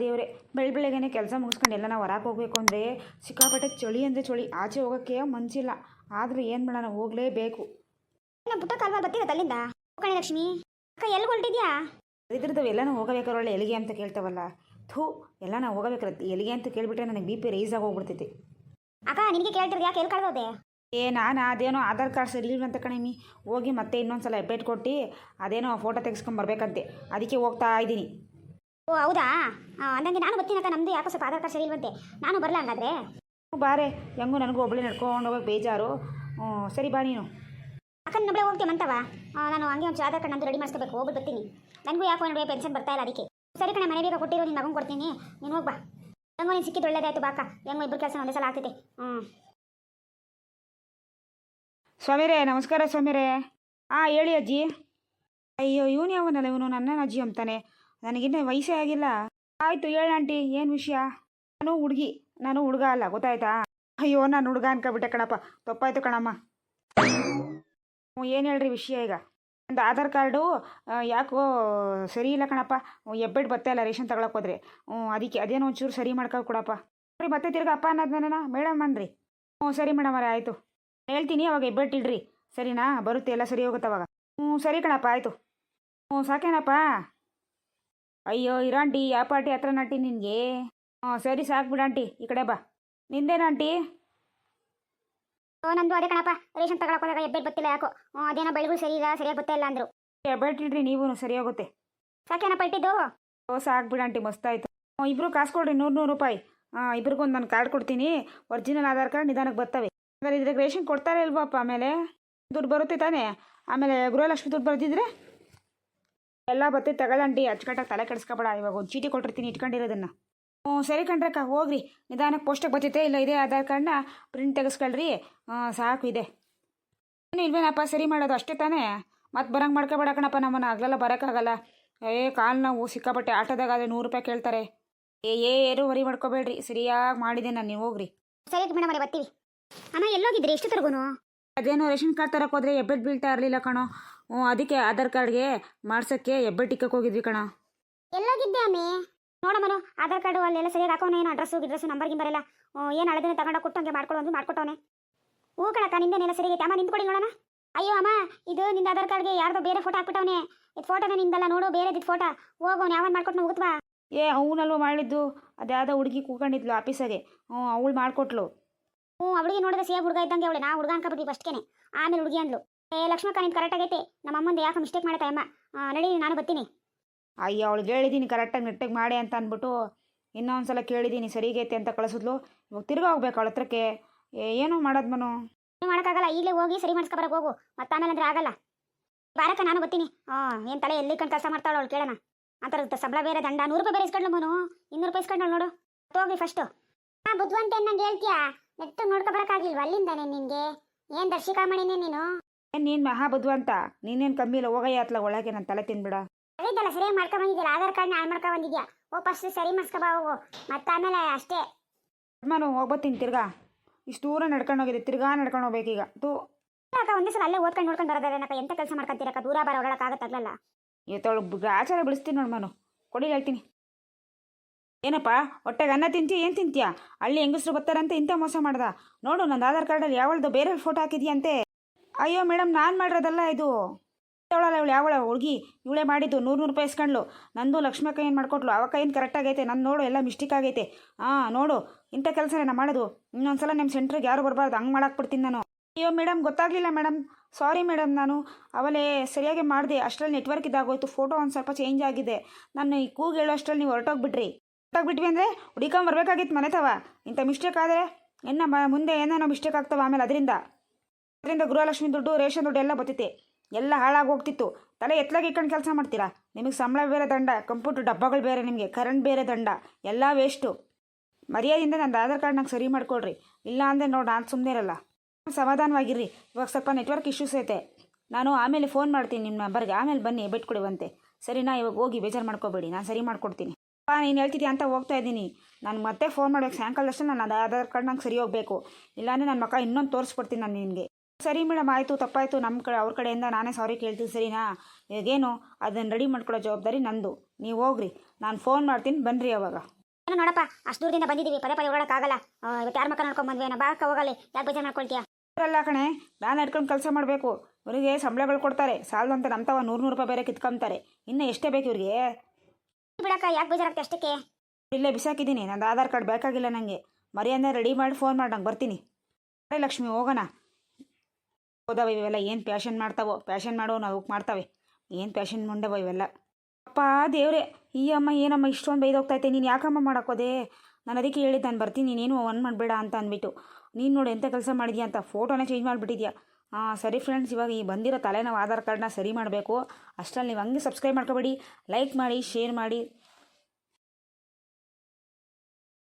ದೇವ್ರೆ ಬೆಳ ಬೆಳಗ್ಗೆನೆ ಕೆಲಸ ಮುಗಿಸ್ಕೊಂಡು ಎಲ್ಲ ನಾವು ಹೊರಗೆ ಹೋಗ್ಬೇಕು ಅಂದರೆ ಸಿಕ್ಕಾಪಟ್ಟೆ ಚಳಿ ಅಂದರೆ ಚಳಿ. ಆಚೆ ಹೋಗೋಕ್ಕೆ ಮನಸ್ಸಿಲ್ಲ ಆದರೂ ಏನು ಮಾಡೋಣ ಹೋಗಲೇಬೇಕು. ನಮ್ಮ ಪುಟ್ಟ ಕಾಲ್ವ ಬರ್ತಿರತ್ತ ಅಲ್ಲಿಂದ ಕಣೆ ಲಕ್ಷ್ಮಿ. ಅಕ್ಕ ಎಲ್ಲಿ ಹೊರಟಿದ್ಯಾ? ಇದ್ರದ್ದು ಎಲ್ಲನೂ ಒಳ್ಳೆ ಎಲ್ಲಿಗೆ ಅಂತ ಕೇಳ್ತಾವಲ್ಲ. ಥೂ ಎಲ್ಲ ನಾವು ಹೋಗಬೇಕಿರತ್ತೆ ಎಲ್ಲಿಗೆ ಅಂತ ಕೇಳಿಬಿಟ್ರೆ ನನಗೆ ಬಿ ಪಿ ರೈಸ್ ಆಗಿ ಹೋಗ್ಬಿಡ್ತೈತಿ. ಅಕ್ಕ ನಿನಗೆ ಕೇಳ್ತಿರೋದು ಯಾಕೆ ಎಲ್ಲಿ ಕಳ್ದೋದೆ? ಏ ನಾನು ಅದೇನೋ ಆಧಾರ್ ಕಾರ್ಡ್ ಅಂತ ಇಲ್ವಂತ ನೀ ಹೋಗಿ ಮತ್ತೆ ಇನ್ನೊಂದು ಸಲ ಅಪ್ಡೇಟ್ ಕೊಟ್ಟು ಅದೇನೋ ಫೋಟೋ ತೆಗೆಸ್ಕೊಂಬರ್ಬೇಕಂತೆ ಅದಕ್ಕೆ ಹೋಗ್ತಾ ಇದ್ದೀನಿ. ಓ ಹೌದಾ? ಅಂದಂಗೆ ನಾನು ಬರ್ತೀನಿ ಅಕ್ಕ ನಮ್ದು ಯಾಕೋ ಸ್ವಲ್ಪ ಆಧಾರ್ ಕಾರ್ಡ್ ಸರಿ ಅಂತೆ ನಾನು ಬರಲ್ಲ ಹಂಗಾದ್ರೆ? ಬಾರೆ ಹೆಂಗೂ ನನಗೂ ಒಬ್ಬಳೆ ನಡ್ಕೊಂಡು ಹೋಗೋಕೆ ಬೇಜಾರು. ಹ್ಞೂ ಸರಿ ಬಾ ನೀನು. ಅಕ್ಕ ನಮ್ಮಳೆ ಹೋಗ್ತೀನಿ ಅಂತವ ನಾನು ಹಂಗೆ ಒಂದು ಆಧಾರ್ ಕಾರ್ಡ್ ನಂದು ರೆಡಿ ಮಾಡಿಸ್ಕೋಬೇಕು ಹೋಗಿ ಬರ್ತೀನಿ. ನನಗೂ ಯಾಕೋ ನನಗೆ ಪೆನ್ಷನ್ ಬರ್ತಾ ಇಲ್ಲ ಅದಕ್ಕೆ. ಸರಿ ಕಣೆ ಮನೆ ಬೇಗ ಕೊಟ್ಟಿರೋ ನಿನ್ನ ಮಗನ್ ಕೊಡ್ತೀನಿ. ನೀನು ಹೋಗ್ಬಾ ಹೆಂಗೋ ನೀನು ಸಿಕ್ಕಿದ್ದು ಒಳ್ಳೇದಾಯ್ತು ಬಾಕ ಹೆಂಗೋ ಇಬ್ಬರು ಕೆಲಸ ಒಂದೇ ಸಲ ಆಗ್ತೈತೆ. ಹ್ಞೂ. ಸ್ವಾಮಿರೇ, ನಮಸ್ಕಾರ ಸ್ವಾಮಿರೇ. ಹಾಂ ಹೇಳಿ ಅಜ್ಜಿ. ಅಯ್ಯೋ, ಇವನು ಯಾವನಲ್ಲ? ಇವನು ನನ್ನ ಅಜ್ಜಿ ಅಂತಾನೆ. ನನಗಿನ್ನ ವಯಸ್ಸೇ ಆಗಿಲ್ಲ. ಆಯಿತು, ಹೇಳಿ ಆಂಟಿ, ಏನು ವಿಷಯ? ನಾನು ಹುಡುಗಿ. ನಾನು ಹುಡುಗ ಅಲ್ಲ, ಗೊತ್ತಾಯ್ತಾ? ಅಯ್ಯೋ, ನಾನು ಹುಡುಗ ಅನ್ಕೊಬಿಟ್ಟೆ ಕಣಪ್ಪ. ತಪ್ಪಾಯ್ತು ಕಣಮ್ಮ. ಏನು ಹೇಳ್ರಿ ವಿಷಯ ಈಗ? ಒಂದು ಆಧಾರ್ ಕಾರ್ಡು ಯಾಕೋ ಸರಿ ಇಲ್ಲ ಕಣಪ್ಪ. ಎಬ್ಬೆಟ್ಟು ಬತ್ತೆ ಇಲ್ಲ ರೇಷನ್ ತಗೊಳಕ್ಕೆ ಹೋದ್ರೆ. ಹ್ಞೂ ಅದಕ್ಕೆ, ಅದೇನೋ ಒಂಚೂರು ಸರಿ ಮಾಡ್ಕೊಂಡು ಕೊಡಪ್ಪ. ಮತ್ತೆ ತಿರ್ಗಿ ಅಪ್ಪ ಅನ್ನೋದು ಮೇಡಮ್ ಅನ್ರಿ. ಹ್ಞೂ ಸರಿ ಮೇಡಮ್ ಅವರೇ, ಆಯಿತು. ಹೇಳ್ತೀನಿ ಅವಾಗ ಇಬ್ಬಟ್ಟಿಡ್ರಿ ಸರಿನಾ? ಬರುತ್ತೆ ಎಲ್ಲ ಸರಿ ಹೋಗುತ್ತೆ ಅವಾಗ. ಹ್ಞೂ ಸರಿ ಕಣಪ್ಪ ಆಯಿತು. ಹ್ಞೂ ಸಾಕೇನಪ್ಪ ಅಯ್ಯೋ ಇರಾಂಟಿ ಯಾವ ಪಾರ್ಟಿ ಹತ್ರ ನಾಟಿ ನಿನಗೆ. ಹ್ಞೂ ಸರಿ ಸಾಕು ಬಿಡಾಂಟಿ ಈ ಕಡೆ ಬಾ. ನಿಂದೇನಾಂಟಿ ಓ ನಂದು ಅದೇ ಕಣಪ್ಪ ರೇಷನ್ ತಗೊಳಕ್ ಹೋದಾಗ ಎಬ್ಬೆಟ್ ಗೊತ್ತಿಲ್ಲ ಯಾಕೋ. ಹ್ಞೂ ಅದೇನೋ ಬೆಳಗು ಸರಿ ಇಲ್ಲ ಸರಿಯಾಗಿ ಗೊತ್ತೇ ಇಲ್ಲ ಅಂದರು. ಎಬ್ಬೆಟ್ಟಿಡ್ರಿ ನೀವು ಸರಿ ಹೋಗುತ್ತೆ. ಸಾಕೇನಪ್ಪ ಇಟ್ಟಿದ್ದು? ಓ ಸಾಕು ಬಿಡಾಂಟಿ ಮಸ್ತಾಯ್ತು ಹ್ಞೂ ಇಬ್ಬರು ಕಾಸು ಕೊಡ್ರಿ ನೂರು ನೂರು ರೂಪಾಯಿ. ಹಾಂ ಇಬ್ರಿಗೊಂದು ನಾನು ಕಾರ್ಡ್ ಕೊಡ್ತೀನಿ. ಒರಿಜಿನಲ್ ಆಧಾರ್ ಕಾರ್ಡ್ ನಿಧಾನಕ್ಕೆ ಬರ್ತವೆ. ಹಾಗಾದ್ರೆ ಇದ್ರಾಗ ರೇಷನ್ ಕೊಡ್ತಾರೆ ಇಲ್ವಪ್ಪ ಆಮೇಲೆ? ದುಡ್ಡು ಬರುತ್ತೆ ತಾನೇ? ಆಮೇಲೆ ಗೃಹಲಕ್ಷ್ಮಿ ದುಡ್ಡು ಬರ್ದಿದ್ರೆ? ಎಲ್ಲ ಬತ್ತೆ ತಗೊಳ್ಳಂಟಿ ಅಚ್ಚುಕಟ್ಟಾಗಿ ತಲೆ ಕೆಡಿಸ್ಕೊಬೇಡ, ಇವಾಗ ಒಂದು ಚೀಟಿ ಕೊಟ್ಟಿರ್ತೀನಿ ಇಟ್ಕೊಂಡಿರೋದನ್ನು. ಹ್ಞೂ, ಸರಿ ಕಣ್ರಕ್ಕ, ಹೋಗ್ರಿ. ನಿಧಾನಕ್ಕೆ ಪೋಸ್ಟಿಗೆ ಬರ್ತೈತೆ ಇಲ್ಲ ಇದೇ ಆಧಾರ್ ಕಾರ್ಡ್ನ ಪ್ರಿಂಟ್ ತೆಗೆಸ್ಕೊಳ್ರಿ. ಸಾಕು ಇದೆ. ಏನು ಇಲ್ವೇನಪ್ಪ, ಸರಿ ಮಾಡೋದು ಅಷ್ಟೇ ತಾನೇ? ಮತ್ತೆ ಬರಂಗೆ ಮಾಡ್ಕೊಬೇಡ ಕಣಪ್ಪ ನಮ್ಮನ್ನು ಆಗಲೆಲ್ಲ ಬರೋಕ್ಕಾಗಲ್ಲ. ಏ ಕಾಲು ನಾವು ಸಿಕ್ಕಾಪಟ್ಟೆ ಆಟೋದಾಗಾದ್ರೆ ನೂರು ರೂಪಾಯಿ ಕೇಳ್ತಾರೆ. ಏ ಏ ಏನು ವರಿ ಮಾಡ್ಕೋಬೇಡ್ರಿ. ಸರಿಯಾಗಿ ಮಾಡಿದೆ ನಾನು, ನೀವು ಹೋಗ್ರಿ. ಸರಿ ಮೇಡಮ್ ಬರ್ತೀವಿ. ಅಮ್ಮ ಎಲ್ಲೋಗಿದ್ರಿ? ಎಷ್ಟು ತರಗೋನು? ಅದೇನೋ ರೇಷನ್ ಕಾರ್ಡ್ ತರಕ್ಕೆ ಹೋದ್ರೆ ಹೆಬ್ಬೆಟ್ ಬೀಳ್ತಾ ಇರಲಿಲ್ಲ ಕಣೋ. ಹ್ಞೂ ಅದಕ್ಕೆ ಆಧಾರ್ ಕಾರ್ಡ್ಗೆ ಮಾಡ್ಸೋಕ್ಕೆ ಹೆಬ್ಬೆಟ್ ಇಕ್ಕಕ್ಕೆ ಹೋಗಿದ್ವಿ ಕಣ. ಎಲ್ಲೋಗಿದ್ದೆ ಅಮ್ಮಿ. ನೋಡಮ್ಮನು ಆಧಾರ್ ಕಾರ್ಡು ಅಲ್ಲೆಲ್ಲ ಸರಿಯಾಗಿ ಹಾಕೋಣ ಏನು ಅಡ್ರೆಸ್ಸು ಗಿಡ್ರೆಸ್ಸು ನಂಬರ್ಗೆ ಬರಲ್ಲ ಏನು ಹಳದಿನ ತಗೊಂಡು ಕೊಟ್ಟು ಹಂಗೆ ಮಾಡ್ಕೊಳ್ಳೋ ಅಂದ್ರೆ ಮಾಡ್ಕೊಟ್ಟವನೆ. ಹೂ ಕಣಕ್ಕ ನಿಂದೇನೆಲ್ಲ ಸರಿಯಾಗಿ ಅಮ್ಮ ನಿಂತ್ಕೊಡಿ ನೋಡೋಣ. ಅಯ್ಯೋ ಅಮ್ಮ ಇದು ನಿಂದ ಆಧಾರ್ ಕಾರ್ಡ್ಗೆ ಯಾರ್ದೋ ಬೇರೆ ಫೋಟೋ ಹಾಕ್ಬಿಟ್ಟವನೆ. ಇದು ಫೋಟೋನ ನಿಂದಲ್ಲ ನೋಡು ಬೇರೆದಿದ್ದು ಫೋಟೋ ಹೋಗೋನು ಯಾವನ್ ಮಾಡ್ಕೊಟ್ಟು ಹೋಗುತ್ತವಾ ಏ ಅವನಲ್ವ ಮಾಡಿದ್ದು? ಅದ್ಯಾವುದೋ ಹುಡುಗಿ ಕೂಕೊಂಡಿದ್ಲು ಆಫೀಸಾಗೆ. ಹ್ಞೂ ಅವಳು ಮಾಡಿಕೊಟ್ಲು. ಹ್ಞೂ ಅವಳಿಗೆ ನೋಡಿದ್ರೆ ಸೇಫ್ ಹುಡುಗ ಇದ್ದಂಗೆ ಅವಳೆ. ನಾ ಹುಡುಗ ಫಸ್ಟ್ ಫಸ್ಟ್ಗೆನೆ ಆಮೇಲೆ ಹುಡುಗಿ ಅಂದ್ಲು ಏ ಲಕ್ಷ್ಮಕ್ಕ ನಿಂದು ಕರೆಕ್ಟ್ ಆಗೈತೆ. ನಮ್ಮ ಅಮ್ಮಂದು ಯಾಕೆ ಮಿಸ್ಟೇಕ್ ಮಾಡ್ತಾ ಅಮ್ಮ. ನಡಿ ನಾನು ಬರ್ತೀನಿ. ಅಯ್ಯೋ ಅವಳಿಗೆ ಹೇಳಿದ್ದೀನಿ ಕರೆಕ್ಟಾಗಿ ನೆಟ್ಟಿಗೆ ಮಾಡಿ ಅಂತ ಅಂದ್ಬಿಟ್ಟು ಇನ್ನೊಂದು ಸಲ ಕೇಳಿದ್ದೀನಿ ಸರಿಗೈತೆ ಅಂತ ಕಳಿಸಿದ್ಲು. ಇವಾಗ ತಿರ್ಗಾ ಹೋಗ್ಬೇಕು ಅವಳ ಹತ್ರಕ್ಕೆ. ಏನು ಮಾಡೋದು ಮನು? ಏನು ಮಾಡೋಕ್ಕಾಗಲ್ಲ ಈಗಲೇ ಹೋಗಿ ಸರಿ ಮಾಡಿಸ್ಕೊಬರಕ್ಕೆ ಹೋಗು. ಮತ್ತೆ ಆಮೇಲೆ ಅಂದ್ರೆ ಆಗಲ್ಲ. ಬಾರಕ್ಕ ನಾನು ಬರ್ತೀನಿ. ಹಾಂ ಏನು ತಲೆ ಎಲ್ಲಿ ಕಣ್ ಕೆಲಸ ಮಾಡ್ತಾಳು ಅವಳು ಕೇಳೋಣ. ಅಂತಾರ ಸಂಬಳ ಬೇರೆ ದಂಡ. ನೂರು ರೂಪಾಯಿ ಬೇರೆ ಇಸ್ಕೊಂಡ್ಲು ಮನು. ಇನ್ನೂರು ರೂಪಾಯಿ ಇಸ್ಕೊಂಡ್ಳು ನೋಡು. ಹೋಗಿ ಫಸ್ಟು ಹಾಂ ಬುದ್ಧಿವಂತ ನಂಗೆ ಹೇಳ್ತೀಯಾ? ನೆಟ್ಟು ನೋಡ್ಕೊ ಬರೋಕ್ಕಾಗಿಲ್ವ ಅಲ್ಲಿಂದಾನೆ ನಿನ್ಗೆ? ಏನ್ ದರ್ಶಿಕಾ ಮಾಡಿನೇ ನೀನು? ಏನ್ ನೀನ್ ಮಹಾ ನೀನೇನ್ ಅಂತ ನೀನೇನು ಕಮ್ಮಿ ಇಲ್ಲ ಹೋಗಯ್ಯ ಅತ್ಲ ಒಳಗೆ ನನ್ನ ತಲೆ ತಿನ್ಬಿಡ. ಹೇಳಿದ್ದಲ್ಲ ಸರಿಯಾಗಿ ಮಾಡ್ಕೊಂಡ್ ಬಂದಿದ್ಯಲ್ಲ ಆಧಾರ್ ಕಾರ್ಡ್ ಹಾಳು ಮಾಡ್ಕೊ ಬಂದಿದ್ಯಾ? ಓ ಫಸ್ಟ್ ಸರಿ ಮಾಡಿಸ್ಕೊಬಾ ಹೋಗು. ಮತ್ತೆ ಆಮೇಲೆ ಅಷ್ಟೇ. ನಾನು ಹೋಗ್ಬತ್ತೀನಿ ತಿರ್ಗಾ. ಇಷ್ಟು ದೂರ ನಡ್ಕೊಂಡು ಹೋಗಿದೆ ತಿರ್ಗಾ ನಡ್ಕೊಂಡು ಹೋಗ್ಬೇಕೀಗ. ತೂ. ಅಕ್ಕ ಒಂದೇ ಸಲ ಅಲ್ಲೇ ಓದ್ಕೊಂಡು ನೋಡ್ಕೊಂಡು ಬರೋದೇನಕ್ಕ ಎಂತ ಕೆಲಸ ಮಾಡ್ಕೊಂತೀರಕ್ಕ? ದೂರ ಬರ ಓಡಾಡಕ್ಕಾಗತ್ತಾಗಲ್ಲ ಇವತ್ತೊಳಗೆ ಆಚಾರ ಬಿಡಿಸ್ತೀನಿ ನೋಡಿ ನಾನು ಕೊಡಿ ಹೇಳ್ತೀನಿ. ಏನಪ್ಪ, ಹೊಟ್ಟೆಗೆ ಅನ್ನ ತಿಂತೀಯ, ಏನು ತಿಂತೀಯ? ಹಳ್ಳಿ ಹೆಂಗಸ್ರು ಬರ್ತಾರಂತೆ ಇಂಥ ಮೋಸ ಮಾಡ್ದ. ನೋಡು ನನ್ನ ಆಧಾರ್ ಕಾರ್ಡಲ್ಲಿ ಯಾವಳ್ದು ಬೇರೆ ಫೋಟೋ ಹಾಕಿದ್ಯಂತೆ. ಅಯ್ಯೋ ಮೇಡಮ್, ನಾನು ಮಾಡಿರೋದಲ್ಲ ಇದು. ಅವಳಲ್ಲ ಇವಳು, ಯಾವಳ ಹುಡುಗಿ? ಇವಳೇ ಮಾಡಿದ್ದು, ನೂರು ನೂರು ರೂಪಾಯಿ ಇಸ್ಕೊಂಡ್ಲು. ನಂದು ಲಕ್ಷ್ಮಕ್ಕ ಏನು ಮಾಡ್ಕೊಟ್ಲು? ಅವಕ್ಕ ಏನು ಕರೆಕ್ಟ್ ಆಗೈತೆ? ನಾನು ನೋಡು, ಎಲ್ಲ ಮಿಸ್ಟೇಕ್ ಆಗೈತೆ. ಹಾಂ ನೋಡು, ಇಂಥ ಕೆಲಸ ನಾನು ಮಾಡೋದು. ಇನ್ನೊಂದ್ಸಲ ನಿಮ್ಮ ಸೆಂಟ್ರಿಗೆ ಯಾರು ಬರಬಾರ್ದು, ಹಂಗೆ ಮಾಡಾಕ್ಬಿಡ್ತೀನಿ ನಾನು. ಅಯ್ಯೋ ಮೇಡಮ್, ಗೊತ್ತಾಗಲಿಲ್ಲ ಮೇಡಮ್. ಸಾರಿ ಮೇಡಮ್ ನಾನು. ಅವಲೇ ಸರಿಯಾಗಿ ಮಾಡಿದೆ. ಅಷ್ಟರಲ್ಲಿ ನೆಟ್ವರ್ಕ್ ಇದಾಗೋಯ್ತು. ಫೋಟೋ ಒಂದು ಸ್ವಲ್ಪ ಚೇಂಜ್ ಆಗಿದೆ. ನಾನು ಈ ಕೂಗು ಹೇಳೋ ಅಷ್ಟರಲ್ಲಿ ನೀವು ಹೊರಟೋಗ್ಬಿಟ್ರಿ ಹೊರಟೋಗ್ಬಿಟ್ವಿ ಅಂದರೆ ಹುಡುಕೊಂಬರ್ಬೇಕಾಗಿತ್ತು ಮನೆ ತವ. ಇಂಥ ಮಿಸ್ಟೇಕ್ ಆದರೆ ಇನ್ನು ಮುಂದೆ ಏನೇನೋ ಮಿಸ್ಟೇಕ್ ಆಗ್ತವೆ ಆಮೇಲೆ ಅದರಿಂದ. ಅದರಿಂದ ಗೃಹಲಕ್ಷ್ಮಿ ದುಡ್ಡು, ರೇಷನ್ ದುಡ್ಡು ಎಲ್ಲ ಬರ್ತೈತೆ ಎಲ್ಲ ಹಾಳಾಗಿ ಹೋಗ್ತಿತ್ತು. ತಲೆ ಎತ್ತಲಾಗಿ ಇಟ್ಕೊಂಡು ಕೆಲಸ ಮಾಡ್ತೀರಾ? ನಿಮಗೆ ಸಂಬಳ ಬೇರೆ ದಂಡ, ಕಂಪ್ಯೂಟರ್ ಡಬ್ಬಗಳು ಬೇರೆ ನಿಮಗೆ ಕರೆಂಟ್ ಬೇರೆ ದಂಡ, ಎಲ್ಲ ವೇಸ್ಟು ಮರ್ಯಾದೆಯಿಂದ ನಂದು ಆಧಾರ್ ಕಾರ್ಡ್ ನಂಗೆ ಸರಿ ಮಾಡ್ಕೊಳ್ರಿ. ಇಲ್ಲ ಅಂದರೆ ನೋಡಿ ನಾನು ಸುಮ್ಮನೆ ಇರಲ್ಲ. ಸಮಾಧಾನವಾಗಿರ್ರಿ. ಇವಾಗ ಸ್ವಲ್ಪ ನೆಟ್ವರ್ಕ್ ಇಶ್ಯೂಸ್ ಐತೆ. ನಾನು ಆಮೇಲೆ ಫೋನ್ ಮಾಡ್ತೀನಿ ನಿಮ್ಮ ನಂಬರ್ಗೆ ಆಮೇಲೆ ಬನ್ನಿ ಬಿಟ್ಕೊಡುವಂತೆ ಸರಿನಾ? ಇವಾಗ ಹೋಗಿ ಬೇಜಾರು ಮಾಡ್ಕೋಬೇಡಿ. ನಾನು ಸರಿ ಮಾಡ್ಕೊಡ್ತೀನಿ. ಪಾ ನೀನು ಹೇಳ್ತಿದ್ಯಾ ಅಂತ ಹೋಗ್ತಾ ಇದ್ದೀನಿ. ನಾನು ಮತ್ತೆ ಫೋನ್ ಮಾಡ್ಬೇಕು. ಸಾಯಂಕಾಲದಷ್ಟು ನಾನು ಅದು ಆಧಾರ್ ಕಾರ್ಡ್ ನಂಗೆ ಸರಿ ಹೋಗಬೇಕು. ಇಲ್ಲಾಂದರೆ ನನ್ನ ಮಕ್ಕ ಇನ್ನೊಂದು ತೋರಿಸ್ಕೊಡ್ತೀನಿ ನಾನು ನಿನಗೆ. ಸರಿ ಮೇಡಮ್ ಆಯಿತು ತಪ್ಪಾಯಿತು. ನಮ್ಮ ಕಡೆ ಅವ್ರ ಕಡೆಯಿಂದ ನಾನೇ ಸಾರಿ ಕೇಳ್ತೀನಿ ಸರಿನಾ? ಈಗೇನು ಅದನ್ನು ರೆಡಿ ಮಾಡ್ಕೊಳ್ಳೋ ಜವಾಬ್ದಾರಿ ನಂದು. ನೀವು ಹೋಗ್ರಿ. ನಾನು ಫೋನ್ ಮಾಡ್ತೀನಿ ಬನ್ನಿರಿ ಅವಾಗ. ಏನೋ ನೋಡಪ್ಪ ಅಷ್ಟು ದೂರದಿಂದ ಬಂದಿದ್ದೀವಿ. ಪದೇ ಪದೇ ಹೋಗೋಕ್ಕಾಗಲ್ಲ ಇವತ್ತು ಯಾರ ಮಕ್ಕ ನೋಡ್ಕೊಂಡು ಬಂದ್ವಿ ಬಾಕ ಹೋಗಲಿ ಯಾಕೆ ಬೇಜಾರು ಮಾಡ್ಕೊಳ್ತೀಯ? ಅಲ್ಲ ಕಣೆ. ನಾನು ಹಿಡ್ಕೊಂಡು ಕೆಲಸ ಮಾಡಬೇಕು. ಇವರಿಗೆ ಸಂಬಳಗಳು ಕೊಡ್ತಾರೆ. ಸಾಲದಂತೆ ನಮ್ಮ ತವ ನೂರು ನೂರು ರೂಪಾಯಿ ಬೇರೆ ಕಿತ್ಕೊಂತಾರೆ. ಇನ್ನು ಎಷ್ಟೇ ಬೇಕು ಇವ್ರಿಗೆ? ಬಿಡಕ್ಕ, ಯಾಕೆ ಬೇಜಾರಾಗ್ತದೆ ಅಷ್ಟಕ್ಕೆ? ಇಲ್ಲೇ ಬಿಸಾಕಿದ್ದೀನಿ, ನಂದು ಆಧಾರ್ ಕಾರ್ಡ್ ಬೇಕಾಗಿಲ್ಲ ನನಗೆ ಮರಿಯನ್ನ ರೆಡಿ ಮಾಡಿ ಫೋನ್ ಮಾಡಿ, ನಂಗೆ ಬರ್ತೀನಿ. ಅರೆ ಲಕ್ಷ್ಮಿ, ಹೋಗೋಣ. ಹೋದವ ಇವೆಲ್ಲ, ಏನು ಪ್ಯಾಷನ್ ಮಾಡ್ತಾವೋ? ಪ್ಯಾಷನ್ ಮಾಡೋ ನಾವು ಮಾಡ್ತಾವೆ. ಏನು ಪ್ಯಾಷನ್ ಮುಂಡವ ಇವೆಲ್ಲ? ಅಪ್ಪ, ದೇವ್ರೆ, ಈ ಅಮ್ಮ, ಏನಮ್ಮ, ಇಷ್ಟೊಂದು ಬೈದೋಗ್ತೈತೆ ನೀನು ಯಾಕಮ್ಮ ಮಾಡೋಕೋದೆ ನಾನು ಅದಕ್ಕೆ ಹೇಳಿದ್ದು ನಾನು ಬರ್ತೀನಿ. ನೀನೇನು ಒನ್ ಮಾಡಬೇಡ ಅಂತ ಅಂದ್ಬಿಟ್ಟು. ನೀನು ನೋಡಿ ಎಂಥ ಕೆಲಸ ಮಾಡಿದ್ಯಾ ಅಂತ. ಫೋಟೋನ ಚೇಂಜ್ ಮಾಡಿಬಿಟ್ಟಿದ್ಯಾ? ಹಾಂ, ಸರಿ ಫ್ರೆಂಡ್ಸ್ ಇವಾಗ ಈ ಬಂದಿರೋ ತಲೆನೋವು ಆಧಾರ್ ಕಾರ್ಡ್ನ ಸರಿ ಮಾಡಬೇಕು. ಅಷ್ಟರಲ್ಲಿ ನೀವು ಹಂಗೆ ಸಬ್ಸ್ಕ್ರೈಬ್ ಮಾಡ್ಕೊಬೇಡಿ. ಲೈಕ್ ಮಾಡಿ ಶೇರ್ ಮಾಡಿ.